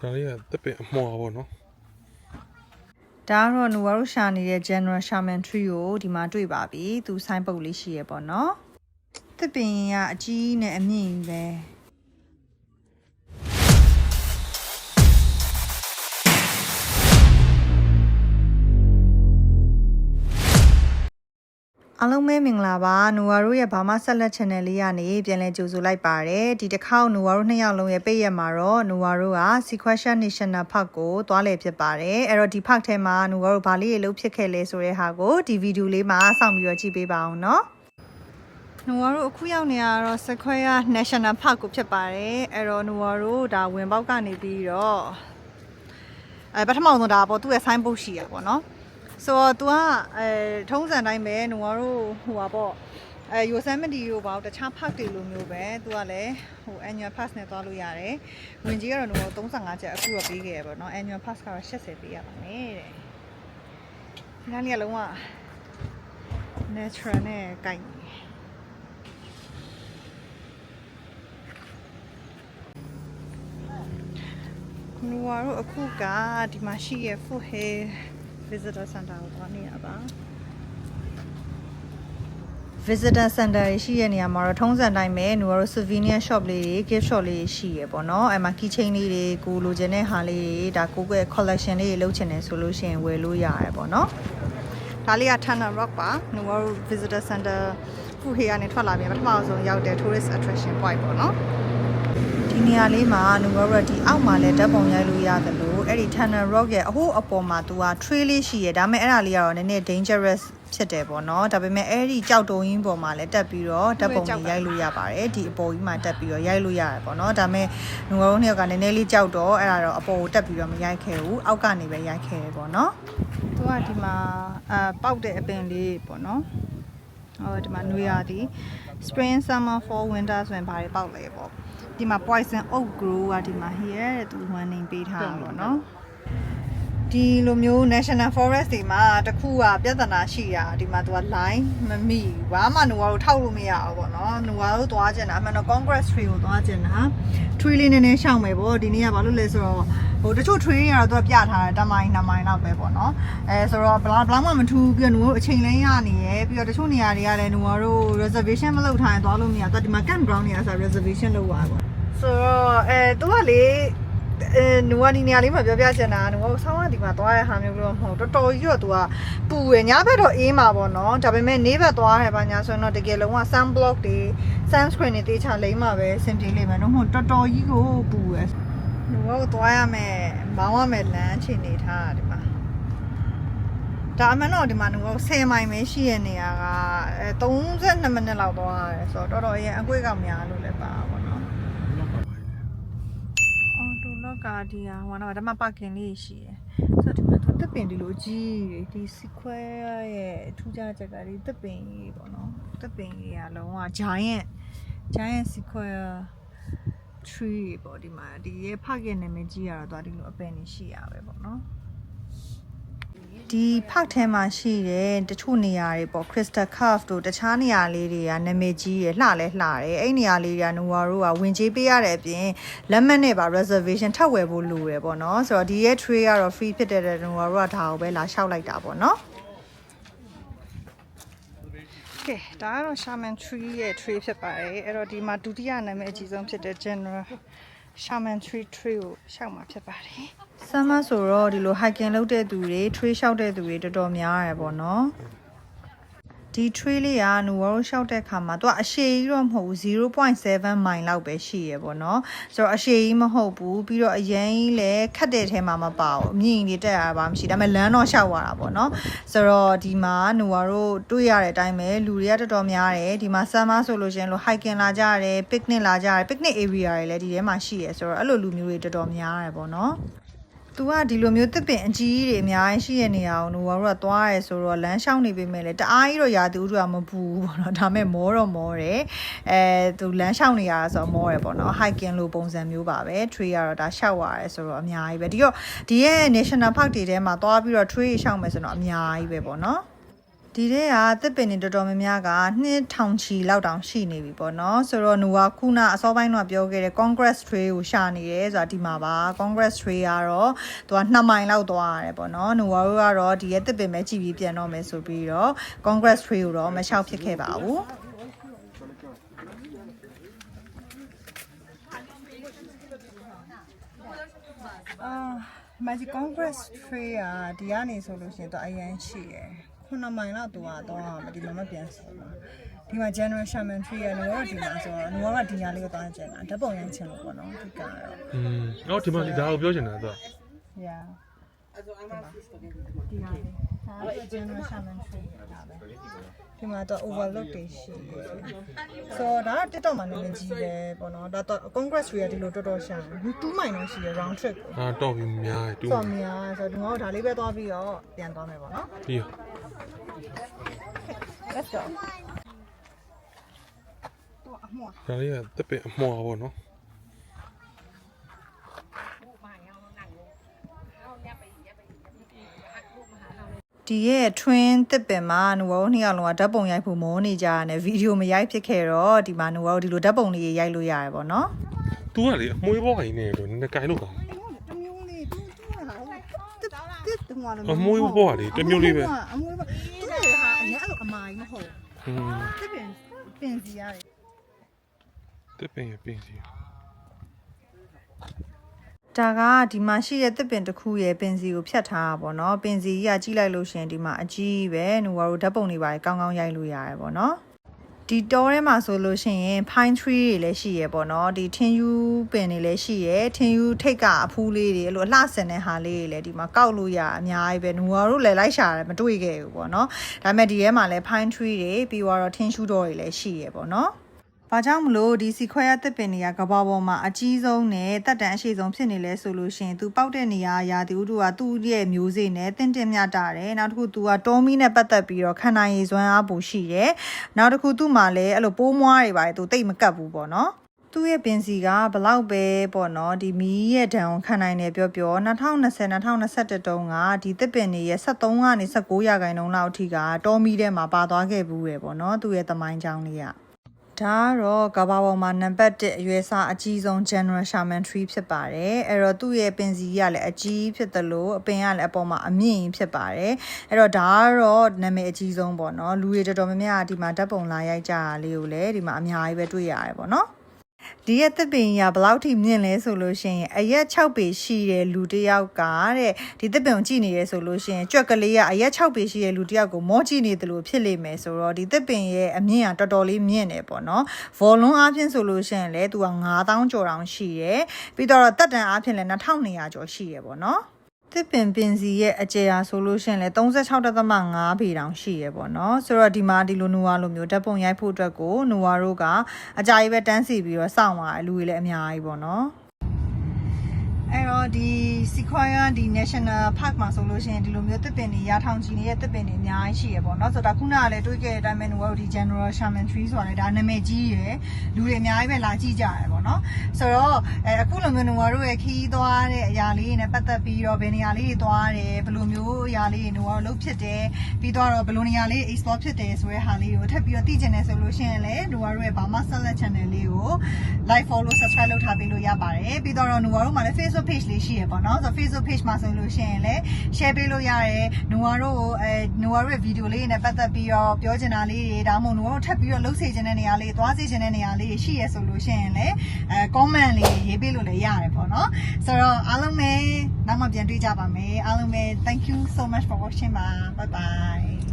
ဒါလေးကတက်ပင်အမွှာပေါ့နော်ဒါကတော့နူဝါတို့ရှာနေတဲ့ General Shaman Tree ကိုဒီမှာတွေ့ပါပြီသူဆိုင်ပုတ်လေးရှိရပေါ့နော်သစ်ပင်ကအကြီးနဲ့အမြင့်ကြီးပဲ အားလုံးပဲမင်္ဂလာပါနူဝါတို့ရဲ့ဘာမဆက်လက် channel လေးကနေပြန်လည်ကြိုဆိုလိုက်ပါတယ်ဒီတစ်ခေါက်နူဝါတို့နှစ်ယောက်လုံးရဲ့ပိတ်ရက်မှာတော့နူဝါတို့က Sequential National Park ကိုသွားလည်ဖြစ်ပါတယ်အဲ့တော့ဒီ park ထဲမှာနူဝါတို့ဘာလေးရေလုပ်ဖြစ်ခဲ့လဲဆိုတဲ့ဟာကိုဒီဗီဒီယိုလေးမှာစောင့်ပြီးတော့ကြည့်ပေးပါအောင်နော်နူဝါတို့အခုရောက်နေရတော့ Sequoia National Park ကိုဖြစ်ပါတယ်အဲ့တော့နူဝါတို့ဒါဝင်ပေါက်ကနေပြီးတော့အဲပထမဆုံးဒါပေါ့သူ့ရဲ့ sign board ရှိရပေါ့နော် ဆိုတော့ तू ကအဲထုံးစံတိုင်းပဲနူဝါတို့ဟိုပါပေါ့အဲ Yosemite တို့ပေါ့တခြား park တွေလိုမျိုးပဲ तू ကလည်းဟို annual pass နဲ့သွားလို့ရတယ်ဝင်ကြီးကတော့နူဝါတို့35ကျပ်အခုတော့ပေးခဲ့ရပေါ့နော် annual pass ကတော့80ပေးရပါမယ်တဲ့ဒီနားလေးကလုံးဝ natural နဲ့ကိုက်နေတယ်နူဝါတို့အခုကဒီမှာရှိရဲ့ Foot Hill Visitor Center ကိုသွားနေရပါ Visitor Center ရရှိရဲ့နေရာမှာတော့ထုံးစံတိုင်းပဲနူဝါတို့ souvenir shop လေးတွေ gift shop လေးတွေရှိရပေါ့နော်အဲ့မှာ keychain လေးတွေကိုလိုချင်တဲ့ဟာလေးတွေဒါကိုယ့်ရဲ့ collection လေးတွေလုပ်ချင်တယ်ဆိုလို့ရှိရင်ဝယ်လို့ရတယ်ပေါ့နော်ဒါလေးက Tanner Rock ပါနူဝါတို့ Visitor Center Foot Hill ကနေထွက်လာပြီးပထမဆုံးရောက်တဲ့ tourist attraction point ပေါ့နော် ဒီနေရာလေးမှာနူဘောရဒီအောက်မှာလည်းဓာတ်ပုံရိုက်လို့ရတယ်လို့အဲ့ဒီ Tanner Rock ရဲ့အဟိုးအပေါ်မှာသူက tree လေးရှိရဒါပေမဲ့အဲ့ဒါလေးကတော့နည်းနည်း dangerous ဖြစ်တယ်ပေါ့နော်ဒါပေမဲ့အဲ့ဒီကြောက်တုံးကြီးပေါ်မှာလည်းတက်ပြီးတော့ဓာတ်ပုံတွေရိုက်လို့ရပါတယ်ဒီအပေါ်ကြီးမှာတက်ပြီးတော့ရိုက်လို့ရတယ်ပေါ့နော်ဒါပေမဲ့နူဘောတို့နှစ်ယောက်ကနည်းနည်းလေးကြောက်တော့အဲ့ဒါတော့အပေါ်ကိုတက်ပြီးတော့မရိုက်ခဲ့ဘူးအောက်ကနေပဲရိုက်ခဲ့တယ်ပေါ့နော်သူကဒီမှာအာပေါက်တဲ့အပင်လေးပေါ့နော်ဟိုဒီမှာနွေရာသီ spring summer fall winter ဆိုရင်ဘာတွေပေါက်လဲပေါ့ ဒီမှာ poison oak grow ကဒီမှာ here တဲ့သူ warning ပေးထားတာပေါ့နော်ဒီလိုမျိုး national forest တွေမှာတစ်ခုကပြဿနာရှိတာဒီမှာသူက line မမိဘူးဘာမှနူဝါတို့ထောက်လို့မရဘူးပေါ့နော်နူဝါတို့သွားကျင်တာအမှန်တော့ congress tree ကိုသွားကျင်တာ tree လေးနည်းနည်းရှောင်မယ်ပေါ့ဒီနေ့ကဘာလို့လဲဆိုတော့ဟိုတချို့ tree တွေကတော့သူကပြထားတယ်တမိုင်းနမိုင်းတော့ပဲပေါ့နော်အဲဆိုတော့ဘလားဘလားမှမထူးပြီးတော့နူတို့အချိန်လဲရနေရယ်ပြီးတော့တချို့နေရာတွေကလည်းနူတို့ reservation မလုပ်ထားရင်သွားလို့မရသူကဒီမှာ campground နေရာဆို reservation လုပ်ရပါပေါ့ ဆိုတော့အဲသူကလေအဲနူကဒီနေရာလေးမှာပြောပြချင်တာနူကဆောင်းကဒီမှာသွားရတဲ့ဟာမျိုးလို့မဟုတ်တော်တော်ကြီးတော့သူကပူရယ်ညဘက်တော့အေးမှာပေါ့နော်ဒါပေမဲ့နေ့ဘက်သွားရပါညာဆိုရင်တော့တကယ်လုံးဝ sun block တွေ sunscreen တွေတေချာလိမ့်မှာပဲအဆင်ပြေလိမ့်မယ်နော်မဟုတ်တော်တော်ကြီးကိုပူရယ်နူကသွားရမယ်မောင်းရမယ်လမ်းချင်နေထားတာဒီမှာဒါအမှန်တော့ဒီမှာငါ10မိုင်ပဲရှိရနေရကအဲ32မိနစ်လောက်သွားရတယ်ဆိုတော့တော်တော်အရင်အကွေ့ကများလို့လည်းပါပါတော့အော် တူလော့ကာဒီယာဟိုတော့ဓမ္မပါကင်လေးရှိရယ်ဆိုတော့ဒီမှာသူတက်ပင်ဒီလိုကြီးတွေဒီစီခွဲရဲ့ထူးခြားချက်ကဒီတက်ပင်ကြီးပေါ့နော်တက်ပင်ကြီးကလုံးဝ giant giant sequoia tree ပေါ့ဒီမှာဒီရဲ့ဖခင်နာမည်ကြီးရတော့ဒီလိုအပင်နေရှိရပဲပေါ့နော် ဒီဖောက်ထဲမှာရှိတဲ့တချို့နေရာတွေပေါ့ crystal curve တို့တခြားနေရာလေးတွေကနာမည်ကြီးရလှလဲလှတယ်အဲ့နေရာလေးတွေကနူဝါတို့ကဝင်ကြေးပေးရတဲ့အပြင်လက်မှတ်နဲ့ပါ reservation ထပ်ဝယ်ဖို့လိုတယ်ပေါ့နော်ဆိုတော့ဒီရဲ့ tray ကတော့ free ဖြစ်တဲ့နူဝါတို့ကဒါကိုပဲလာလျှောက်လိုက်တာပေါ့နော်ကဲဒါကတော့ shaman tree ရဲ့ tree ဖြစ်ပါတယ်အဲ့တော့ဒီမှာဒုတိယနာမည်အကြီးဆုံးဖြစ်တဲ့ general shaman tree tree ကိုရှောက်မှာဖြစ်ပါတယ်ဆမ်းမဆိုတော့ဒီလို hiking လုပ်တဲ့သူတွေ tree လျှောက်တဲ့သူတွေတော်တော်များရယ်ပေါ့နော် ဒီ tree လေးကနူဝါတို့လျှောက်တဲ့ခါမှာသူကအရှည်ကြီးတော့မဟုတ်ဘူး0.7မိုင်လောက်ပဲရှိရယ်ပေါ့နော်ဆိုတော့အရှည်ကြီးမဟုတ်ဘူးပြီးတော့အရင်ကြီးလည်းခတ်တဲ့ထဲမှာမပါဘူးအမြင့်ကြီးတက်ရတာပါမရှိဒါပေမဲ့လမ်းတော့လျှောက်ရတာပေါ့နော်ဆိုတော့ဒီမှာနူဝါတို့တွေ့ရတဲ့အတိုင်းပဲလူတွေကတော်တော်များတယ်ဒီမှာဆမ်းမဆိုလို့ရှရင်လို့ hiking လာကြရတယ် picnic လာကြရတယ် picnic area တွေလည်းဒီထဲမှာရှိရယ်ဆိုတော့အဲ့လိုလူမျိုးတွေတော်တော်များတယ်ပေါ့နော် तू ကဒီလိုမျိုးတစ်ပင်အကြီးတွေအများကြီးရှိရနေရအောင်လို့ဘာလို့ကသွားရဲဆိုတော့လမ်းလျှောက်နေပေမဲ့လည်းတအားကြီးတော့ရာသူတို့ကမပူဘူးပေါ့နော်ဒါပေမဲ့မောတော့မောတယ်အဲ तू လမ်းလျှောက်နေရတာဆိုတော့မောတယ်ပေါ့နော် hiking လိုပုံစံမျိုးပါပဲ tree ကတော့ဒါလျှောက်ရတယ်ဆိုတော့အများကြီးပဲဒီတော့ဒီရဲ့ national park တွေထဲမှာသွားပြီးတော့ tree လျှောက်မယ်ဆိုတော့အများကြီးပဲပေါ့နော် ဒီဒီတဲ့ကတစ်ပင်တွေတော်တော်များများကနှစ်ထောင်ချီလောက်တောင်ရှိနေပြီပေါ့နော်ဆိုတော့နူကခုနအစောပိုင်းတော့ပြောခဲ့တဲ့ Congress tray ကိုရှာနေရဲဆိုတာဒီမှာပါ Congress tray ကတော့သူက2မိုင်လောက်သွားရတယ်ပေါ့နော်နူတို့ကတော့ဒီရဲ့တစ်ပင်ပဲကြည့်ပြီးပြန်တော့မယ်ဆိုပြီးတော့ Congress tray ကိုတော့မလျှောက်ဖြစ်ခဲ့ပါဘူးအာမာဂျီကွန်ဂရက်စ်ထရီอ่ะဒီကနေဆိုလို့ရှိရင်တော့အရန်ရှိရယ် ခုနမိုင်လောက်သူကတော့မဒီမှာမပြန်ဆုံးပါဒီမှာ general shaman tree ရနော်ဒီမှာဆိုတော့နော်ကဒီညာလေးကိုသွားကျင်တာဓာတ်ပုံရမ်းချင်လို့ပေါ့နော်ဒီကတော့อืมအော်ဒီမှာဒီဒါကိုပြောချင်တာသူက yeah ဒီညာလေးဒါက general shaman tree ရတာပဲ ဒီမှာတော့ overlook တွေရှိတယ်ဆိုတော့ဒါက TikTok မှာလည်းကြီးပဲပေါ့နော်ဒါတော့ congress tree ရဒီလိုတော်တော်ရှာတယ်2မိုင်တော့ရှိရ round trip ကိုအာတော့ပြီးများတယ်တူစော်မြာဆိုတော့ဒီငါတို့ဒါလေးပဲသွားပြီးတော့ပြန်သွားမယ်ပေါ့နော်ပြီးရော Let's go တော့အမောဒါလေးကတက်ပင်အမွာပေါ့နော် ဒီရဲ့ twin တစ်ပင်မှာနူဝါတို့နှစ်ယောက်လုံးကဓာတ်ပုံရိုက်ဖို့မောနေကြရတယ်ဗီဒီယိုမရိုက်ဖြစ်ခဲ့တော့ဒီမှာနူဝါတို့ဒီလိုဓာတ်ပုံလေးရိုက်လို့ရတယ်ပေါ့နော်သူကလေအမွေးဘောခိုင်းနေတယ်နည်းနည်းကိုင်းလို့ကောင်းတမျိုးလေးတူတူဟာတစ်တစ်တူမလို့အမွေးဘောကလေတစ်မျိုးလေးပဲအမွေးဘောတူတယ်ဟာအရင်အဲ့လိုအမာကြီးမဟုတ်อืมတစ်ပင်ပင်စီရတယ်တက်ပင်ရပင်စီ ဒါကဒီမှာရှိတဲ့တစ်ပင်တစ်ခုရဲ့ပင်စီကိုဖြတ်ထားတာပေါ့နော်ပင်စီကြီးကကြီးလိုက်လို့ရှရင်ဒီမှာအကြီးပဲနူဝါတို့ဓာတ်ပုံတွေပါကောင်းကောင်းရိုက်လို့ရတယ်ပေါ့နော်ဒီတောထဲမှာဆိုလို့ရှိရင် pine tree တွေလည်းရှိရပေါ့နော်ဒီထင်းယူပင်တွေလည်းရှိရထင်းယူထိတ်ကအဖူးလေးတွေအဲ့လိုအလှဆင်တဲ့ဟာလေးတွေလည်းဒီမှာကောက်လို့ရအများကြီးပဲနူဝါတို့လည်းလိုက်ရှာတယ်မတွေ့ခဲ့ဘူးပေါ့နော်ဒါပေမဲ့ဒီထဲမှာလည်း pine tree တွေပြီးတော့ထင်းရှူတော်တွေလည်းရှိရပေါ့နော်။ ဘာကြောင့်မလို့ဒီစီခွဲရတစ်ပင်တွေကကဘာပေါ်မှာအကြီးဆုံးနဲ့တက်တန်အရှိဆုံးဖြစ်နေလဲဆိုလို့ရှိရင်သူပေါက်တဲ့နေရာရာသီဥတုကသူ့ရဲ့မျိုးစေ့နဲ့တင့်တင်မြတာတယ်။နောက်တစ်ခုသူကတောမီနဲ့ပတ်သက်ပြီးတော့ခန္ဓာရည်စွမ်းအားပိုရှိတယ်။နောက်တစ်ခုသူ့မှာလည်းအဲ့လိုပိုးမွားတွေပါတယ်သူတိတ်မကတ်ဘူးပေါ့နော်။သူ့ရဲ့ပင်စီကဘလောက်ပဲပေါ့နော်ဒီမီးရဲ့ဒဏ်ကိုခံနိုင်တယ်ပြောပြော2020 2021တုန်းကဒီတစ်ပင်တွေရဲ့73ကနေ19ရာခိုင်နှုန်းလောက်အထိကတောမီထဲမှာပါသွားခဲ့ဘူးရယ်ပေါ့နော်သူ့ရဲ့သမိုင်းကြောင်းလေးက ဒါကတော့ကဘာပေါ်မှာနံပါတ်1အရွယ်စားအကြီးဆုံး General Shaman Tree ဖြစ်ပါတယ်အဲ့တော့သူ့ရဲ့ပင်စီကလည်းအကြီးဖြစ်တယ်လို့အပင်ကလည်းအပေါ်မှာအမြင့်ဖြစ်ပါတယ်အဲ့တော့ဒါကတော့နာမည်အကြီးဆုံးပေါ့နော်လူတွေတော်တော်များများကဒီမှာဓာတ်ပုံလာရိုက်ကြတာလေးကိုလည်းဒီမှာအများကြီးပဲတွေ့ရတယ်ပေါ့နော် ဒီရဲ့သစ်ပင်ကြီးကဘယ်လောက်ထိမြင့်လဲဆိုလို့ရှိရင်အရက်6ပေရှိတဲ့လူတစ်ယောက်ကတဲ့ဒီသစ်ပင်ကိုကြည့်နေရဲဆိုလို့ရှိရင်ကြွက်ကလေးကအရက်6ပေရှိတဲ့လူတစ်ယောက်ကိုမောကြည့်နေတယ်လို့ဖြစ်လိမ့်မယ်ဆိုတော့ဒီသစ်ပင်ရဲ့အမြင့်ကတော်တော်လေးမြင့်တယ်ပေါ့နော်ဗော်လွန်အားဖြင့်ဆိုလို့ရှိရင်လည်းသူက9000ကျော်တောင်ရှိတယ်ပြီးတော့တက်တန်အားဖြင့်လည်း2200ကျော်ရှိရပေါ့နော် တစ်ပင်ပင်စီရဲ့အကျယ်အားဆိုလို့ရှိရင်လည်း36.5ပေတောင်ရှိရပေါ့နော်ဆိုတော့ဒီမှာဒီလိုနူဝါလိုမျိုးဓာတ်ပုံရိုက်ဖို့အတွက်ကိုနူဝါတို့ကအကြာကြီးပဲတန်းစီပြီးတော့စောင့်သွားတယ်လူတွေလည်းအများကြီးပေါ့နော် အဲ့တော့ဒီ Sequoia ဒီ National Park မှာဆိုလို့ရှိရင်ဒီလိုမျိုးတစ်ပင်တွေရာထောင်ချီနေတဲ့တစ်ပင်တွေအများကြီးရှိရပေါ့နော်ဆိုတော့ဒါခုနကလည်းတွေးခဲ့တဲ့အတိုင်းပဲနူဝါတို့ဒီ General Shaman Tree ဆိုတာလေဒါနာမည်ကြီးရယ်လူတွေအများကြီးပဲလာကြည့်ကြရတယ်ပေါ့နော်ဆိုတော့အဲအခုလိုမျိုးနူဝါတို့ရဲ့ခီးသွားတဲ့အရာလေးတွေနဲ့ပတ်သက်ပြီးတော့ဘယ်နေရာလေးတွေသွားတယ်ဘယ်လိုမျိုးအရာလေးတွေနူဝါတို့လုပ်ဖြစ်တယ်ပြီးတော့ဘယ်လိုနေရာလေး explore ဖြစ်တယ်ဆိုတဲ့ဟာလေးကိုထပ်ပြီးတော့သိချင်တယ်ဆိုလို့ရှိရင်လည်းနူဝါတို့ရဲ့ Burma Select Channel လေးကို like follow subscribe လုပ်ထားပေးလို့ရပါတယ်ပြီးတော့နူဝါတို့မှာလည်း Facebook page လေးရှိရပေါ့နော်ဆိုတော့ Facebook page မှာဆိုလို့ရှိရင်လည်း share ပေးလို့ရတယ်နူဝါတို့ကိုအဲနူဝါတို့ရဲ့ video လေးတွေနဲ့ပတ်သက်ပြီးတော့ပြောချင်တာလေးတွေဒါမှမဟုတ်နူဝါတို့ထပ်ပြီးတော့လုပ်စေချင်တဲ့နေရာလေးသွားစေချင်တဲ့နေရာလေးရှိရဆိုလို့ရှိရင်လည်းအဲ comment လေးရေးပေးလို့လည်းရတယ်ပေါ့နော်ဆိုတော့အားလုံးပဲနောက်မှပြန်တွေ့ကြပါမယ်အားလုံးပဲ thank you so much for watching ပါ bye bye